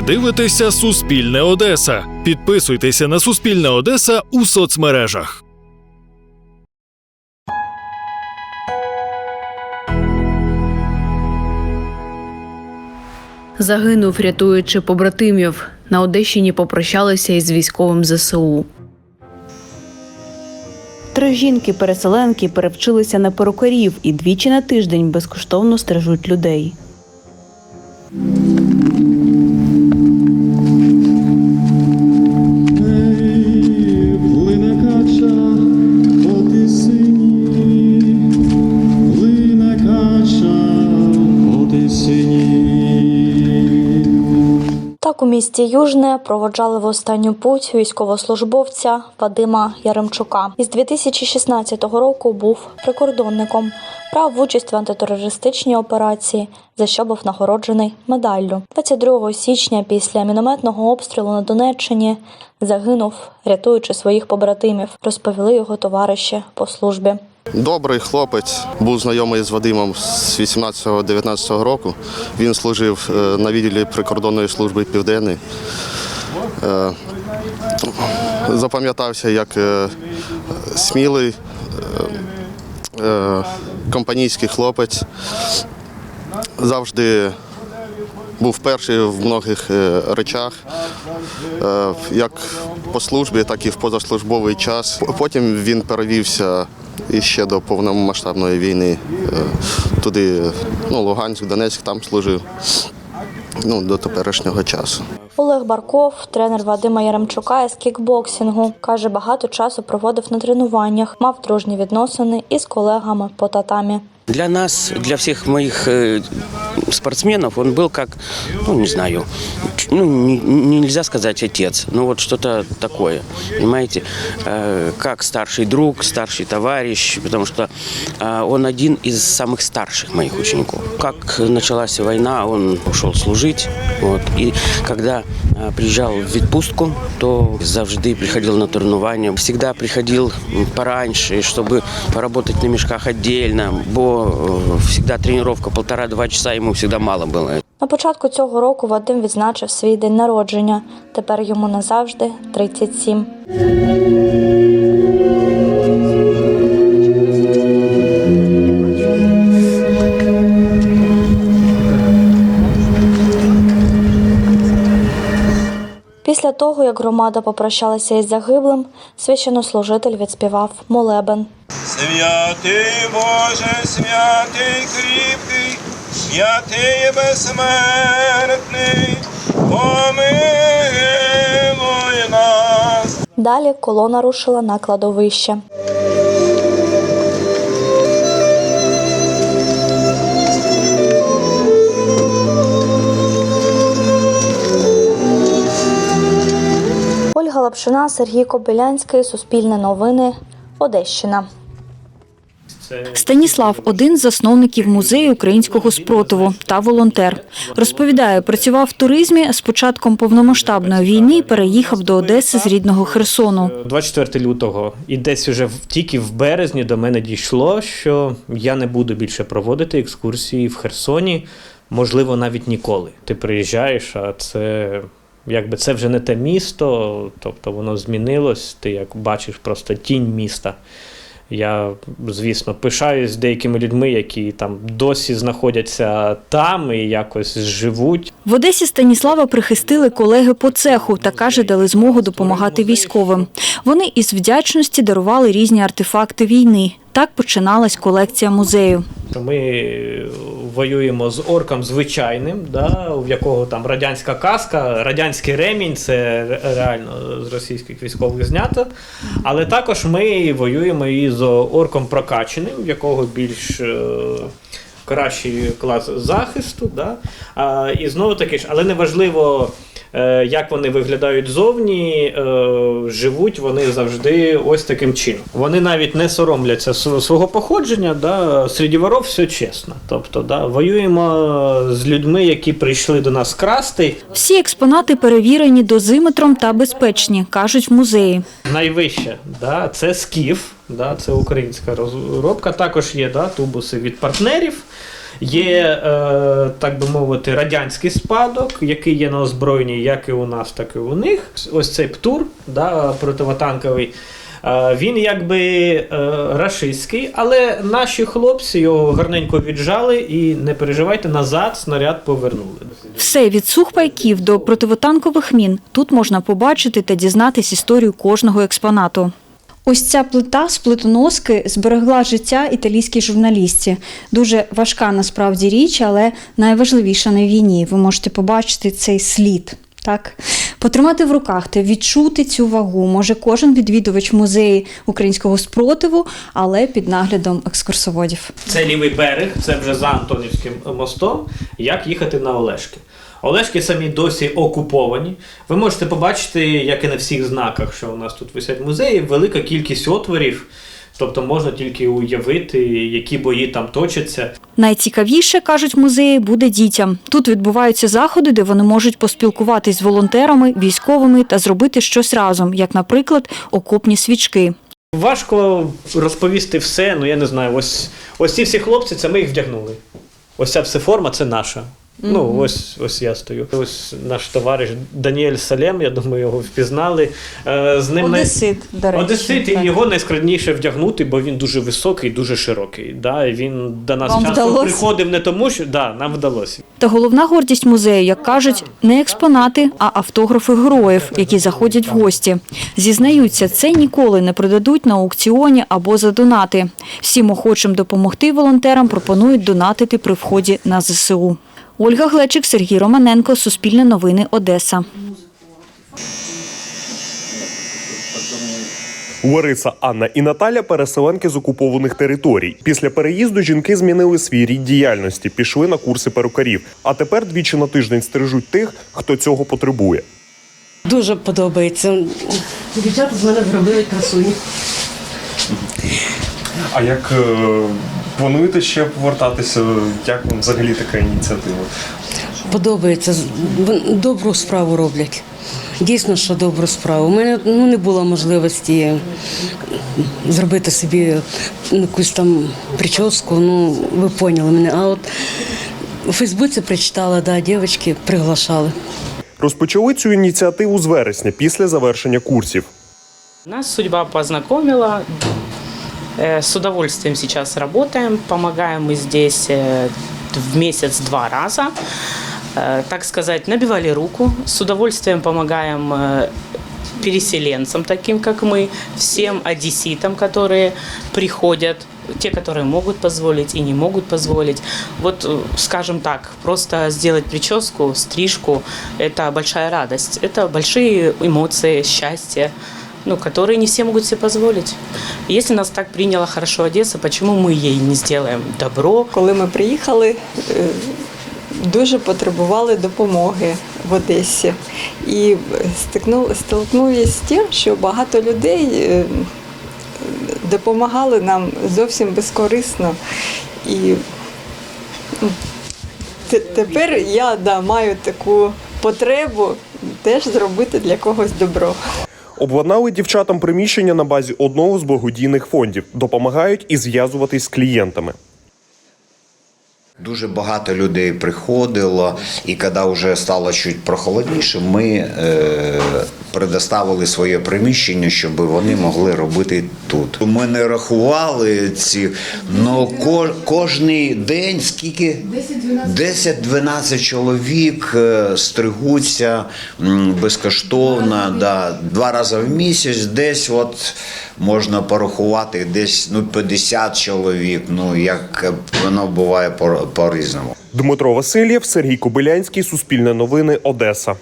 Ви дивитеся Суспільне Одеса. Підписуйтеся на Суспільне Одеса у соцмережах. Загинув, рятуючи побратимів. На Одещині попрощалися із військовим ЗСУ. Три жінки-переселенки перевчилися на перукарів і двічі на тиждень безкоштовно стрижуть людей. Місті Южне проводжали в останню путь військовослужбовця Вадима Яремчука. Із 2016 року був прикордонником, брав участь в антитерористичній операції, за що був нагороджений медаллю. 22 січня після мінометного обстрілу на Донеччині загинув, рятуючи своїх побратимів, розповіли його товариші по службі. Добрий хлопець, був знайомий з Вадимом з 18-19 року. Він служив е, на відділі прикордонної служби Південний. Е, Запам'ятався як е, смілий, компанійський хлопець. Завжди був перший в многих речах, як по службі, так і в позаслужбовий час. Потім він перевівся іще до повномасштабної війни е, туди, ну, Луганськ, Донецьк, там служив ну, до теперішнього часу. Олег Барков, тренер Вадима Яремчука із кікбоксингу, каже, багато часу проводив на тренуваннях, мав дружні відносини із колегами по татамі. Для нас, для всех моих э, спортсменов, он был как, ну не знаю, ну не- нельзя сказать отец, но вот что-то такое, понимаете, Э, как старший друг, старший товарищ, потому что э, он один из самых старших моих учеников. Как началась война, он ушел служить, вот, и когда приезжал в відпустку, то завжди приходил на тренування. Всегда приходил пораньше, чтобы поработать на мешках отдельно, бо э, всегда тренировка полтора-два часа ему всегда мало было. На початку цього року Вадим відзначив свій день народження. Тепер йому назавжди 37. Після того, як громада попрощалася із загиблим, священнослужитель відспівав молебен. Святий Боже, святий кріпкий, святий безсмертний, помилуй нас. Далі колона рушила на кладовище. Лапшина, Сергій Кобилянський, Суспільне новини, Одещина. Станіслав один з засновників музею українського спротиву та волонтер. Розповідає, працював в туризмі. З початком повномасштабної війни переїхав до Одеси з рідного Херсону. 24 лютого, і десь уже в- тільки в березні до мене дійшло, що я не буду більше проводити екскурсії в Херсоні, можливо, навіть ніколи. Ти приїжджаєш, а це якби це вже не те місто, тобто воно змінилось. Ти як бачиш просто тінь міста. Я, звісно, пишаюсь деякими людьми, які там досі знаходяться там і якось живуть. В Одесі Станіслава прихистили колеги по цеху та каже, дали змогу допомагати військовим. Вони із вдячності дарували різні артефакти війни. Так починалась колекція музею. Ми воюємо з орком звичайним, да, в якого там радянська каска, радянський ремінь, це реально з російських військових знято. Але також ми воюємо і з орком прокаченим, в якого більш е, кращий клас захисту. Да. А, і знову таки ж, але неважливо. Е, Як вони виглядають зовні, е, живуть вони завжди ось таким чином. Вони навіть не соромляться св- свого походження, да, серед воров все чесно. Тобто, да, воюємо з людьми, які прийшли до нас красти. Всі експонати перевірені дозиметром та безпечні, кажуть в музеї. Найвище, да, це скіф, да, це українська розробка. Також є да, тубуси від партнерів. Є, е, так би мовити, радянський спадок, який є на озброєнні як і у нас, так і у них. Ось цей птур, да, противотанковий. Е, Він якби е, рашистський, але наші хлопці його гарненько віджали і не переживайте, назад снаряд повернули. Все від сухпайків до противотанкових мін тут можна побачити та дізнатись історію кожного експонату. Ось ця плита з плитоноски зберегла життя італійській журналістці. Дуже важка насправді річ, але найважливіша на війні. Ви можете побачити цей слід. Так, потримати в руках та відчути цю вагу може кожен відвідувач музею українського спротиву, але під наглядом екскурсоводів. Це лівий берег, це вже за Антонівським мостом. Як їхати на Олешки? Олешки самі досі окуповані. Ви можете побачити, як і на всіх знаках, що у нас тут висять музеї, велика кількість отворів. Тобто можна тільки уявити, які бої там точаться. Найцікавіше, кажуть музеї, буде дітям. Тут відбуваються заходи, де вони можуть поспілкуватись з волонтерами, військовими та зробити щось разом, як, наприклад, окопні свічки. Важко розповісти все, ну я не знаю. Ось, ось ці всі хлопці, це ми їх вдягнули. Ось ця все форма, це наша. Ну, ось, ось я стою. Ось наш товариш Даніель Салем, я думаю, його впізнали. Е, З ним най- до речі. Одесит, і Так. його найскладніше вдягнути, бо він дуже високий, дуже широкий. Да? І він до нас Вам часто вдалося? приходив не тому, що да, нам вдалося. Та головна гордість музею, як кажуть, не експонати, а автографи героїв, які заходять в гості. Зізнаються, це ніколи не продадуть на аукціоні або за донати. Всім охочим допомогти волонтерам пропонують донатити при вході на ЗСУ. Ольга Глечик, Сергій Романенко, Суспільне новини, Одеса. Лариса, Анна і Наталя переселенки з окупованих територій. Після переїзду жінки змінили свій рід діяльності, пішли на курси перукарів. А тепер двічі на тиждень стрижуть тих, хто цього потребує. Дуже подобається. Дівчата з мене зробили красуні. А як е, плануєте ще повертатися? Як вам взагалі така ініціатива? Подобається. Добру справу роблять. Дійсно, що добру справу. У мене ну, не було можливості зробити собі якусь там прическу, ну ви поняли мене. А от у Фейсбуці прочитала, да, дівчатки приглашали. Розпочали цю ініціативу з вересня після завершення курсів. Нас судьба познакомила. Э, С удовольствием сейчас работаем. Помогаем мы здесь э, в месяц два раза. Э, Так сказать, набивали руку. С удовольствием помогаем переселенцам, таким как мы, всем одесситам, которые приходят, те, которые могут позволить и не могут позволить. Вот, скажем так, просто сделать прическу, стрижку – это большая радость, это большие эмоции, счастье, ну, которые не все могут себе позволить. Если нас так приняла хорошо Одесса, почему мы ей не сделаем добро, Коли ми приїхали, е, дуже потребували допомоги в Одесі. І стикнули, столкнулися з тим, що багато людей е, допомагали нам зовсім безкорисно. І ну, тепер я да, маю таку потребу теж зробити для когось добро. Обладнали дівчатам приміщення на базі одного з благодійних фондів, допомагають і зв'язуватись з клієнтами. Дуже багато людей приходило, і коли вже стало чуть прохолодніше, ми е, предоставили своє приміщення, щоб вони могли робити тут. Ми не рахували ці, але ко, кожний день скільки 10-12 чоловік е, стригуться безкоштовно, да, два рази в місяць, десь от можна порахувати, десь ну 50 чоловік. Ну як воно буває по- по-різному. Дмитро Васильєв, Сергій Кобилянський, Суспільне новини, Одеса.